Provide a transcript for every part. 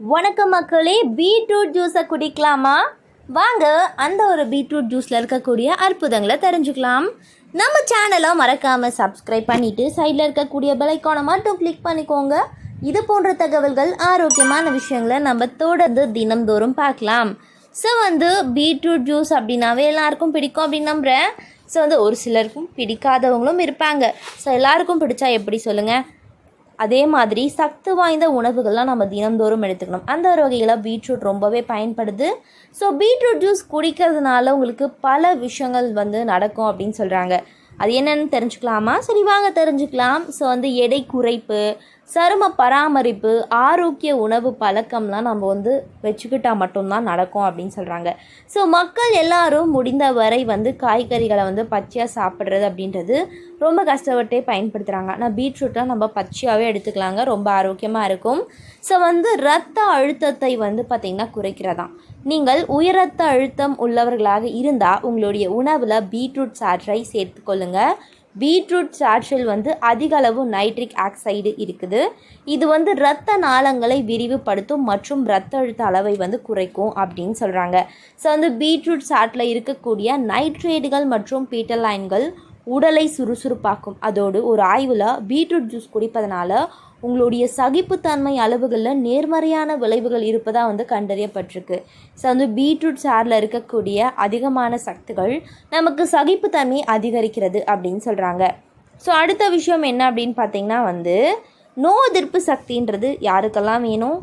வணக்கம் மக்களே பீட்ரூட் ஜூஸை குடிக்கலாமா? வாங்க அந்த ஒரு பீட்ரூட் ஜூஸில் இருக்கக்கூடிய அற்புதங்களை தெரிஞ்சுக்கலாம். நம்ம சேனலை மறக்காமல் சப்ஸ்கிரைப் பண்ணிவிட்டு சைடில் இருக்கக்கூடிய பெலைக்கானை மட்டும் கிளிக் பண்ணிக்கோங்க. இது போன்ற தகவல்கள் ஆரோக்கியமான விஷயங்களை நம்ம தொடர்ந்து தினம்தோறும் பார்க்கலாம். ஸோ வந்து பீட்ரூட் ஜூஸ் அப்படின்னாவே எல்லாருக்கும் பிடிக்கும் அப்படின்னு நம்புகிறேன் ஸோ வந்து ஒரு சிலருக்கும் பிடிக்காதவங்களும் இருப்பாங்க. ஸோ எல்லாருக்கும் பிடிச்சா எப்படி சொல்லுங்கள் அதே மாதிரி சத்து வாய்ந்த உணவுகள்லாம் நம்ம தினந்தோறும் எடுத்துக்கணும். அந்த ஒரு வகையில் பீட்ரூட் ரொம்பவே பயன்படுது. ஸோ பீட்ரூட் ஜூஸ் குடிக்கிறதுனால உங்களுக்கு பல விஷயங்கள் வந்து நடக்கும் அப்படின்னு சொல்கிறாங்க அது என்னென்னு தெரிஞ்சுக்கலாமா? சரி வாங்க தெரிஞ்சுக்கலாம். ஸோ வந்து எடை குறைப்பு சரும பராமரிப்பு ஆரோக்கிய உணவு பழக்கம்லாம் நம்ம வந்து வச்சுக்கிட்டால் மட்டும்தான் நடக்கும் அப்படின்னு சொல்கிறாங்க ஸோ மக்கள் எல்லாரும் முடிந்த வரை வந்து காய்கறிகளை வந்து பச்சையாக சாப்பிட்றது அப்படின்றது ரொம்ப கஷ்டப்பட்டே பயன்படுத்துகிறாங்க ஆனால் பீட்ரூட்லாம் நம்ம பச்சையாகவே எடுத்துக்கலாங்க. ரொம்ப ஆரோக்கியமாக இருக்கும். ஸோ வந்து ரத்த அழுத்தத்தை வந்து பார்த்திங்கன்னா குறைக்கிறதாம் நீங்கள் உயரத்த ரத்த அழுத்தம் உள்ளவர்களாக இருந்தால் உங்களுடைய உணவில் பீட்ரூட் சாற்றை சேர்த்துக்கொள்ளுங்கள் பீட்ரூட் சாற்றில் வந்து அதிக அளவு நைட்ரிக் ஆக்சைடு இருக்குது. இது வந்து இரத்த நாளங்களை விரிவுபடுத்தும் மற்றும் இரத்த அழுத்த அளவை வந்து குறைக்கும் அப்படின்னு சொல்கிறாங்க ஸோ வந்து பீட்ரூட் சாற்றில் இருக்கக்கூடிய நைட்ரேட்டுகள் மற்றும் பீட்டலைன்கள் உடலை சுறுசுறுப்பாக்கும். அதோடு ஒரு ஆய்வில் பீட்ரூட் ஜூஸ் குடிப்பதனால உங்களுடைய சகிப்புத்தன்மை அளவுகளில் நேர்மறையான விளைவுகள் இருப்பதாக வந்து கண்டறியப்பட்டிருக்கு. ஸோ வந்து பீட்ரூட் சாரில் இருக்கக்கூடிய அதிகமான சக்திகள் நமக்கு சகிப்புத்தன்மை அதிகரிக்கிறது அப்படின்னு சொல்கிறாங்க ஸோ அடுத்த விஷயம் என்ன அப்படின்னு பார்த்தீங்கன்னா வந்து நோய் எதிர்ப்பு சக்தின்றது யாருக்கெல்லாம் வேணும்?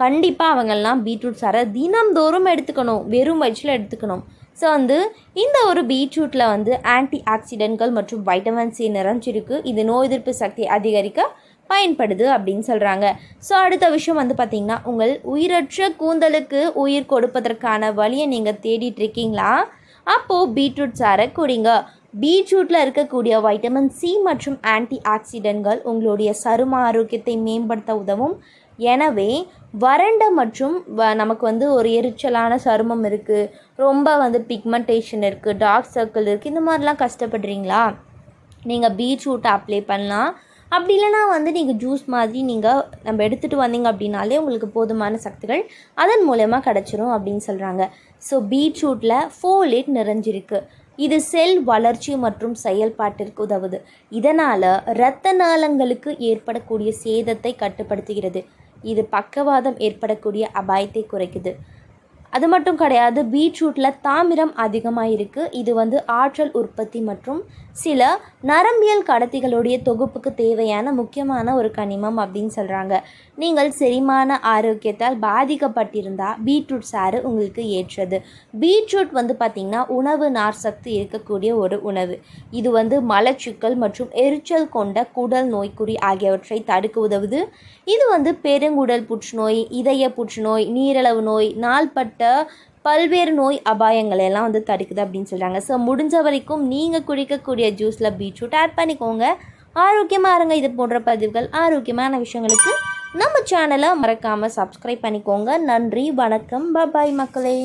கண்டிப்பாக அவங்கெல்லாம் பீட்ரூட் சாரை தினம்தோறும் எடுத்துக்கணும். வெறும் வயிற்றில் எடுத்துக்கணும். ஸோ வந்து இந்த ஒரு பீட்ரூட்டில் வந்து ஆன்டி ஆக்சிடென்ட்கள் மற்றும் வைட்டமின் சி நிறைஞ்சிருக்கு. இது நோய் எதிர்ப்பு சக்தி அதிகரிக்க பயன்படுது அப்படின்னு சொல்கிறாங்க ஸோ அடுத்த விஷயம் வந்து பார்த்திங்கன்னா உங்கள் உயிரற்ற கூந்தலுக்கு உயிர் கொடுப்பதற்கான வழியை நீங்கள் தேடிட்டு இருக்கீங்களா? அப்போது பீட்ரூட் சாரை குடிங்க. பீட்ரூட்டில் இருக்கக்கூடிய வைட்டமின் சி மற்றும் ஆன்டி ஆக்சிடென்ட்கள் உங்களுடைய சரும ஆரோக்கியத்தை மேம்படுத்த உதவும். எனவே வறண்ட மற்றும் வ நமக்கு வந்து ஒரு எரிச்சலான சருமம் இருக்குது ரொம்ப வந்து பிக்மெண்டேஷன் இருக்குது டார்க் சர்க்கிள் இருக்குது இந்த மாதிரிலாம் கஷ்டப்படுறீங்களா? நீங்கள் பீட்ரூட்டை அப்ளை பண்ணலாம். அப்படி இல்லைனா வந்து நீங்கள் ஜூஸ் மாதிரி நீங்கள் நம்ம எடுத்துகிட்டு வந்தீங்க அப்படின்னாலே உங்களுக்கு போதுமான சக்திகள் அதன் மூலயமா கிடச்சிரும் அப்படின்னு சொல்கிறாங்க ஸோ பீட்ரூட்டில் ஃபோலேட் நிறைஞ்சிருக்கு. இது செல் வளர்ச்சி மற்றும் செயல்பாட்டிற்கு உதவுது. இதனால் இரத்த நாளங்களுக்கு ஏற்படக்கூடிய சேதத்தை கட்டுப்படுத்துகிறது. இது பக்கவாதம் ஏற்படக்கூடிய அபாயத்தை குறைக்குது. அது மட்டும் கிடையாது பீட்ரூட்டில் தாமிரம் அதிகமாக இருக்குது இது வந்து ஆற்றல் உற்பத்தி மற்றும் சில நரம்பியல் கடத்திகளுடைய தொகுப்புக்கு தேவையான முக்கியமான ஒரு கனிமம் அப்படின்னு சொல்கிறாங்க நீங்கள் செரிமான ஆரோக்கியத்தால் பாதிக்கப்பட்டிருந்தால் பீட்ரூட் சாறு உங்களுக்கு ஏற்றது. பீட்ரூட் வந்து பார்த்திங்கன்னா உணவு நார் சக்தி இருக்கக்கூடிய ஒரு உணவு. இது வந்து மலச்சிக்கல் மற்றும் எரிச்சல் கொண்ட குடல் நோய்க்குறி ஆகியவற்றை தடுக்க உதவுது. இது வந்து பெருங்குடல் புற்றுநோய் இதய புற்றுநோய் நீரிழவு நோய் நாள்பட்ட பல்வேறு நோய் அபாயங்களை எல்லாம் வந்து தடுக்குது அப்படின்னு சொல்கிறாங்க ஸோ முடிஞ்ச வரைக்கும் நீங்கள் குடிக்கக்கூடிய ஜூஸில் பீட்ரூட் ஆட் பண்ணிக்கோங்க. ஆரோக்கியமாக இருங்க. இது போன்ற பதிவுகள் ஆரோக்கியமான விஷயங்களுக்கு நம்ம சேனலை மறக்காமல் சப்ஸ்கிரைப் பண்ணிக்கோங்க. நன்றி வணக்கம். பபாய் மக்களே.